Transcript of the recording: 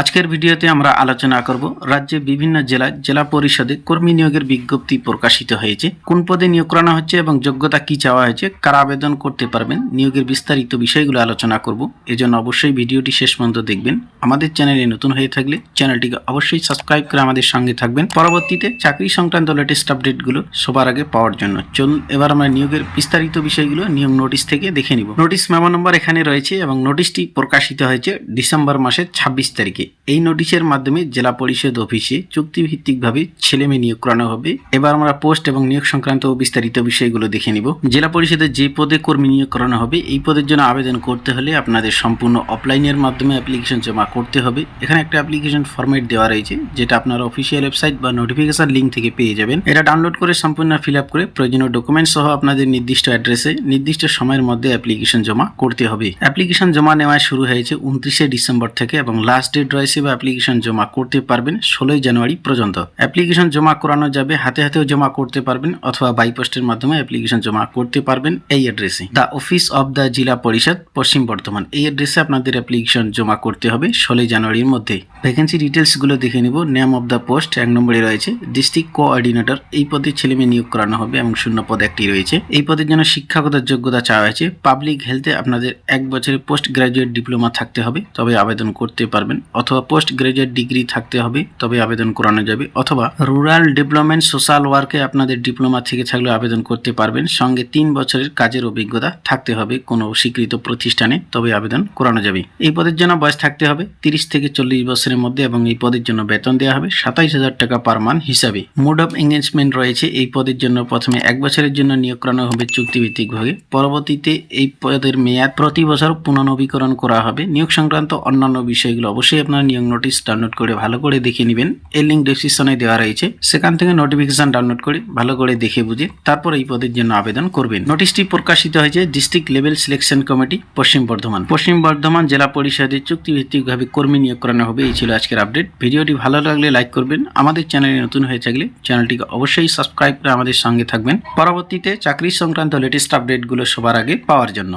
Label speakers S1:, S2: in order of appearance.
S1: আজকের ভিডিওতে আমরা আলোচনা করব রাজ্যে বিভিন্ন জেলায় জেলা পরিষদে কর্মী নিয়োগের বিজ্ঞপ্তি প্রকাশিত হয়েছে। কোন পদে নিয়োগ করানো হচ্ছে এবং যোগ্যতা কি চাওয়া হয়েছে, কারা আবেদন করতে পারবেন, নিয়োগের বিস্তারিত বিষয়গুলো আলোচনা করব। এজন্য অবশ্যই ভিডিওটি শেষ পর্যন্ত দেখবেন। আমাদের চ্যানেলে নতুন হয়ে থাকলে চ্যানেলটিকে অবশ্যই সাবস্ক্রাইব করে আমাদের সঙ্গে থাকবেন। পরবর্তীতে চাকরি সংক্রান্ত লেটেস্ট আপডেটগুলো সবার আগে পাওয়ার জন্য। চলুন, এবার আমরা নিয়োগের বিস্তারিত বিষয়গুলো নিয়োগ নোটিশ থেকে দেখে নিব। নোটিশ মেমো নম্বর এখানে রয়েছে এবং নোটিশটি প্রকাশিত হয়েছে ডিসেম্বর মাসের ছাব্বিশ তারিখে। এই নোটিশের মাধ্যমে জেলা পরিষদ অফিসে চুক্তিভিত্তিকভাবে ছেলে মেয়ে নিয়োগ করানো হবে। এবার আমরা পোস্ট এবং নিয়োগ সংক্রান্ত বিস্তারিত বিষয়গুলো দেখে নিব। জেলা পরিষদের যে পদে কর্মী নিয়োগ করানো হবে, এই পদের জন্য আবেদন করতে হলে আপনাদের সম্পূর্ণ অফলাইনের মাধ্যমে অ্যাপ্লিকেশন জমা করতে হবে। এখানে একটা অ্যাপ্লিকেশন ফরম্যাট দেওয়া রয়েছে, যেটা আপনার অফিসিয়াল ওয়েবসাইট বা নোটিফিকেশন লিঙ্ক থেকে পেয়ে যাবেন। এটা ডাউনলোড করে সম্পূর্ণ ফিল আপ করে প্রয়োজনীয় ডকুমেন্ট সহ আপনাদের নির্দিষ্ট অ্যাড্রেসে নির্দিষ্ট সময়ের মধ্যে অ্যাপ্লিকেশন জমা করতে হবে। অ্যাপ্লিকেশন জমা নেওয়া শুরু হয়েছে উনত্রিশে ডিসেম্বর থেকে এবং লাস্ট ডেট রয়েছে অ্যাপ্লিকেশন জমা করতে পারবেন ষোলোই জানুয়ারি পর্যন্ত। অ্যাপ্লিকেশন জমা করানো যাবে, হাতে হাতেও জমা করতে পারবেন অথবা বাই পোস্টের মাধ্যমে অ্যাপ্লিকেশন জমা করতে পারবেন এই অ্যাড্রেসে দ্য অফিস অফ দ্য জেলা পরিষদ পশ্চিম বর্ধমান। এই অ্যাড্রেসে আপনাদের অ্যাপ্লিকেশন জমা করতে হবে ষোলোই জানুয়ারির মধ্যে। ভ্যাকেন্সি ডিটেলসগুলো দেখে নিব নেম অফ দ্য পোস্ট এক নম্বরে রয়েছে ডিস্ট্রিক্ট কোঅর্ডিনেটর এই পদে ছেলে মেয়ে নিয়োগ করানো হবে এবং শূন্য পদ একটি রয়েছে। এই পদের জন্য শিক্ষাগত যোগ্যতা চাওয়া হয়েছে। পাবলিক হেলথে আপনাদের এক বছরের পোস্ট গ্রাজুয়েট ডিপ্লোমা থাকতে হবে, তবে আবেদন করতে পারবেন। অথবা পোস্ট গ্রাজুয়েট ডিগ্রি থাকতে হবে, তবে আবেদন করানো যাবে, অথবা রুরাল ডেভেলপমেন্ট সোশ্যাল ওয়ার্কে আপনাদের ডিপ্লোমা থেকে থাকলে আবেদন করতে পারবেন। সঙ্গে তিন বছরের কাজের অভিজ্ঞতা থাকতে হবে কোনো স্বীকৃত প্রতিষ্ঠানে, তবে আবেদন করানো যাবে। এই পদের জন্য বয়স থাকতে হবে তিরিশ থেকে চল্লিশ বছরের মধ্যে এবং এই পদের জন্য বেতন দেওয়া হবে সাতাইশ হাজার টাকা পার মান হিসাবে। মোড অফ এঙ্গেজমেন্ট রয়েছে, এই পদের জন্য প্রথমে এক বছরের জন্য নিয়োগ করানো হবে চুক্তিভিত্তিকভাবে পরবর্তীতে এই পদের মেয়াদ প্রতি বছর পুনর্নবীকরণ করা হবে। নিয়োগ সংক্রান্ত অন্যান্য বিষয়গুলো অবশ্যই আপনার নিয়োগ নোটিশ ডাউনলোড করে ভালো করে দেখে নেবেন। এর লিঙ্ক ডেসক্রিপশনে দেওয়া রয়েছে। সেখান থেকে নোটিফিকেশন ডাউনলোড করে ভালো করে দেখে বুঝে তারপর এই পদের জন্য আবেদন করবেন। নোটিশটি প্রকাশিত হয়েছে ডিস্ট্রিক্ট লেভেল সিলেকশন কমিটি পশ্চিম বর্ধমান। পশ্চিম বর্ধমান জেলা পরিষদের চুক্তিভিত্তিকভাবে কর্মী নিয়োগ করানো হবে। এই ছিল আজকের আপডেট ভিডিওটি ভালো লাগলে লাইক করবেন। আমাদের চ্যানেলে নতুন হয়ে থাকলে চ্যানেলটিকে অবশ্যই সাবস্ক্রাইব করে আমাদের সঙ্গে থাকবেন। পরবর্তীতে চাকরি সংক্রান্ত লেটেস্ট আপডেটগুলো সবার আগে পাওয়ার জন্য।